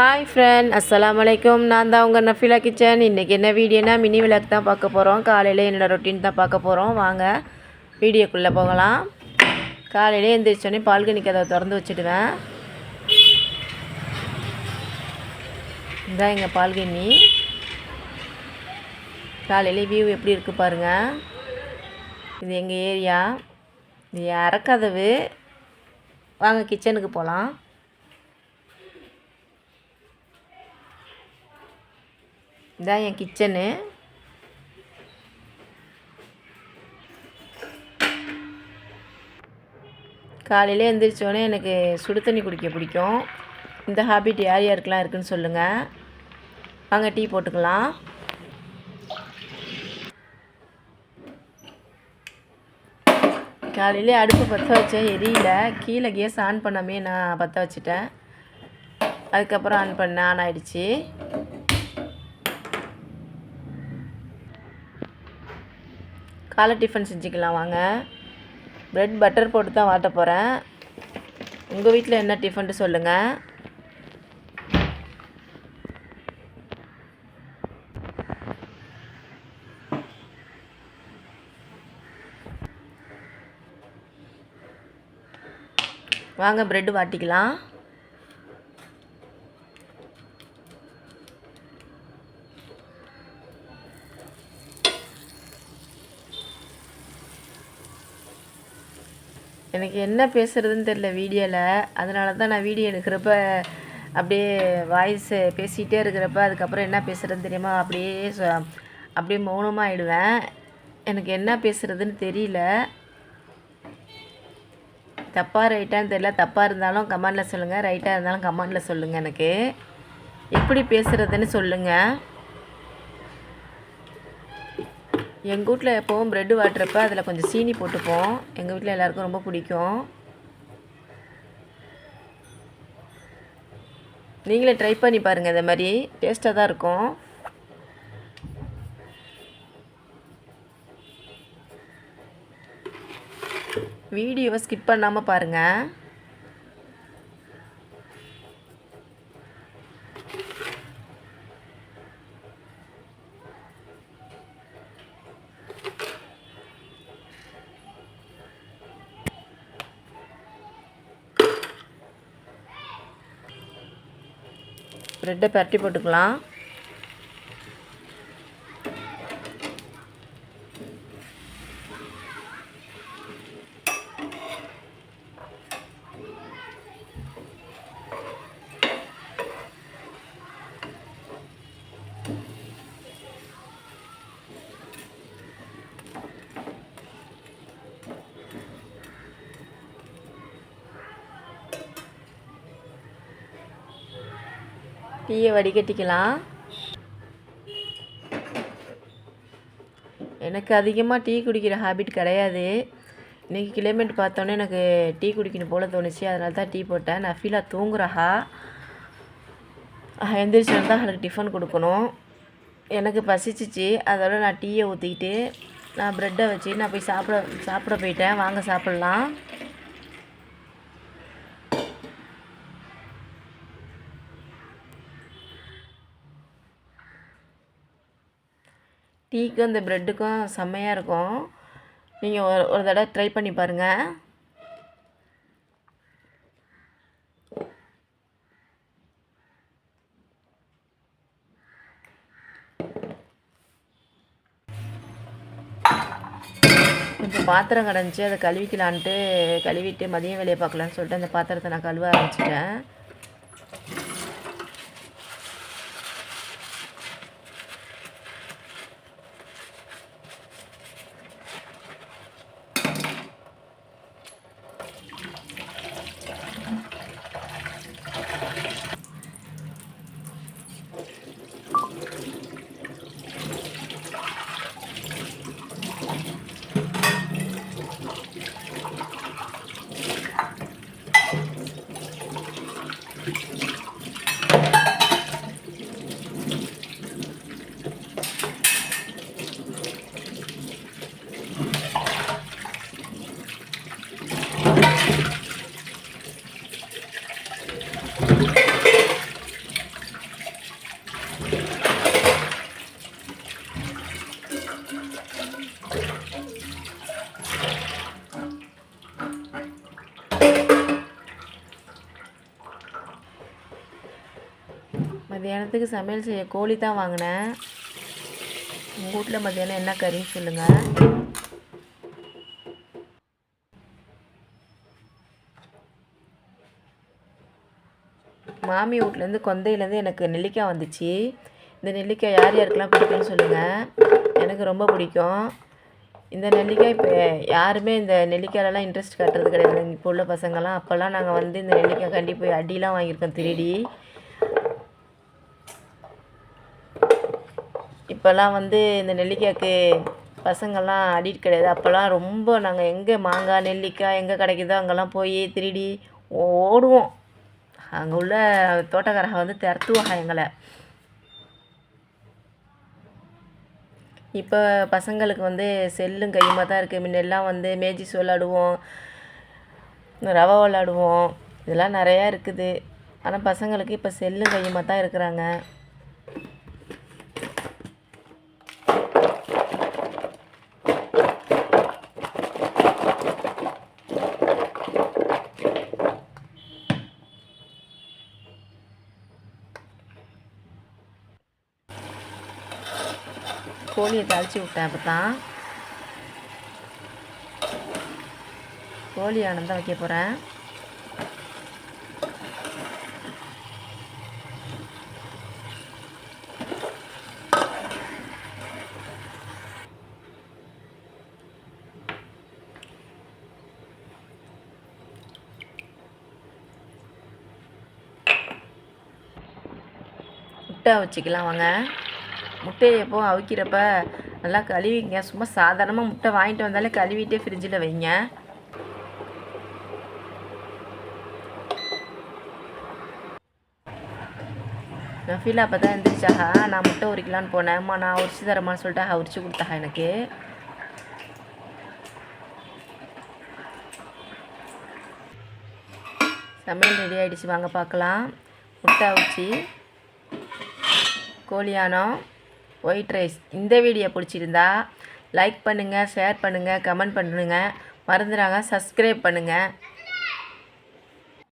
Hi friend அஸ்லாம் அலைக்கும் நான் தான் உங்கள் நஃபிலா கிச்சன் இன்றைக்கி என்ன வீடியோனா மினி விளக்கு தான் பார்க்க போகிறோம் காலையில் என்னோடய ரொட்டீன் தான் பார்க்க போகிறோம் வாங்க வீடியோக்குள்ளே போகலாம். காலையிலே எழுந்திரிச்சோடனே பால்கனி கதவை திறந்து வச்சுடுவேன். இதான் எங்கள் பால்கனி. காலையிலே வியூ எப்படி இருக்குது பாருங்கள் இது எங்கள் ஏரியா இது அறக்கதவு வாங்க கிச்சனுக்கு போகலாம் இதான் என் கிச்சனு. காலையில் எழுந்திரிச்சோடனே எனக்கு சுடு தண்ணி குடிக்க பிடிக்கும். இந்த ஹாபிட் யார் யாருக்கெலாம் இருக்குன்னு சொல்லுங்கள் வாங்க டீ போட்டுக்கலாம். காலையிலே அடுப்பு பற்ற வச்சேன் எரியல. கீழே கேஸ் ஆன் பண்ணாமே நான் பற்ற வச்சுட்டேன். அதுக்கப்புறம் ஆன் பண்ண ஆன் ஆகிடுச்சி காலை டிஃபன் செஞ்சுக்கலாம் வாங்க. ப்ரெட் பட்டர் போட்டு தான் வாட்ட போகிறேன் உங்கள் வீட்டில் என்ன டிஃபன்ட்டு சொல்லுங்கள் வாங்க ப்ரெட்டு வாட்டிக்கலாம். எனக்கு என்ன பேசுகிறதுன்னு தெரில வீடியோவில் அதனால தான் நான் வீடியோ எடுக்கிறப்ப அப்படியே வாய்ஸ் பேசிகிட்டே இருக்கிறப்ப அதுக்கப்புறம் என்ன பேசுகிறதுன்னு தெரியுமா? அப்படியே அப்படியே மௌனமாக ஆகிடுவேன் எனக்கு என்ன பேசுகிறதுன்னு தெரியல. தப்பாக ரைட்டான்னு தெரியல. தப்பாக இருந்தாலும் கமெண்டில் சொல்லுங்கள் ரைட்டாக இருந்தாலும் கமெண்டில் சொல்லுங்கள் எனக்கு. எப்படி பேசுகிறதுன்னு சொல்லுங்கள் எங்கள் வீட்டில் எப்போவும் ப்ரெட்டு வாட்டுறப்ப அதில் கொஞ்சம் சீனி போட்டுப்போம். எங்கள் வீட்டில் எல்லாருக்கும் ரொம்ப பிடிக்கும். நீங்களே ட்ரை பண்ணி பாருங்கள் இந்த மாதிரி. டேஸ்ட்டாக தான் இருக்கும். வீடியோவை ஸ்கிப் பண்ணாமல் பாருங்கள் ப்ரெட்டை பரட்டி போட்டுக்கலாம். டீயை வடிகட்டிக்கலாம். எனக்கு அதிகமாக டீ குடிக்கிற ஹாபிட் கிடையாது. இன்றைக்கி கிளைமேட் பார்த்தோன்னே எனக்கு டீ குடிக்கணும் போல் தோணுச்சு. அதனால தான் டீ போட்டேன். நான் ஃபீலாக தூங்குறஹா. எந்திரிச்சு தான் அவளுக்கு டிஃபன் கொடுக்கணும். எனக்கு பசிச்சிச்சு. அதோட நான் டீயை ஊற்றிக்கிட்டு நான் ப்ரெட்டை வச்சு நான் போய் சாப்பிட சாப்பிட போயிட்டேன். வாங்க சாப்பிட்லாம். டீக்கும் இந்த ப்ரெட்டுக்கும் செம்மையாக இருக்கும். நீங்கள் ஒரு ஒரு தடவை ட்ரை பண்ணி பாருங்கள் கொஞ்சம் பாத்திரம் கிடந்துச்சு அதை கழுவிக்கலான்ட்டு கழுவிட்டு மதியம் வேலையை பார்க்கலான்னு சொல்லிட்டு அந்த பாத்திரத்தை நான் கழுவ ஆரம்பிச்சிட்டேன். மத்தியானத்துக்கு சமையல் செய்ய கோழி தான் வாங்கினேன். உங்கள் வீட்டில் மத்தியானம் என்ன கறின்னு சொல்லுங்கள் மாமி வீட்லேருந்து கொந்தையிலேருந்து எனக்கு நெல்லிக்காய் வந்துச்சு. இந்த நெல்லிக்காய் யார் யாருக்கெல்லாம் பிடிக்கும்னு சொல்லுங்கள் எனக்கு ரொம்ப பிடிக்கும். இந்த நெல்லிக்காய் இப்போ யாருமே இந்த நெல்லிக்காயிலலாம் இன்ட்ரெஸ்ட் காட்டுறது கிடையாது இப்போ உள்ள பசங்கள்லாம் அப்போல்லாம் நாங்கள் வந்து இந்த நெல்லிக்காய் கண்டி போய் அடிலாம் வாங்கியிருக்கோம் திருடி. இப்போல்லாம் வந்து இந்த நெல்லிக்காய்க்கு பசங்கள்லாம் அடிட் கிடையாது. அப்போல்லாம் ரொம்ப நாங்கள் எங்கே மாங்காய் நெல்லிக்காய் எங்கே கிடைக்குதோ அங்கெல்லாம் போய் திருடி ஓடுவோம். அங்கே உள்ள தோட்டக்காரங்க வந்து திறத்துவாங்க எங்களை. இப்போ பசங்களுக்கு வந்து செல்லும் கையுமாக தான் இருக்குது முன்னெல்லாம் வந்து மேஜிஸ் விளாடுவோம் ரவா விளாடுவோம். இதெல்லாம் நிறையா இருக்குது. ஆனால் பசங்களுக்கு இப்போ செல்லும் கையுமாக தான் இருக்கிறாங்க. கோழியை தாளித்து விட்டேன் அப்போ தான் கோழி ஆனந்தான் வைக்க போகிறேன் முட்டை வச்சுக்கலாம் வாங்க. முட்டையை எப்போ அவிக்கிறப்ப நல்லா கழுவிங்க. சும்மா சாதாரணமாக முட்டை வாங்கிட்டு வந்தாலே கழுவிட்டே ஃப்ரிட்ஜில் வைங்க. நஃபீலா அப்போ தான் எழுந்திரிச்சாகா நான் முட்டை உரிக்கலான்னு போனேன். அம்மா நான் உரிச்சு தரமான்னு சொல்லிட்டு உரிச்சு கொடுத்தாஹா எனக்கு? சமையல் ரெடி ஆகிடுச்சு வாங்க பார்க்கலாம். முட்டை அவிச்சு கோழியானம் ஒயிட் ரைஸ். இந்த வீடியோ பிடிச்சிருந்தா லைக் பண்ணுங்கள் ஷேர் பண்ணுங்கள் கமெண்ட் பண்ணுங்கள் மறந்துடாங்க சப்ஸ்கிரைப் பண்ணுங்கள்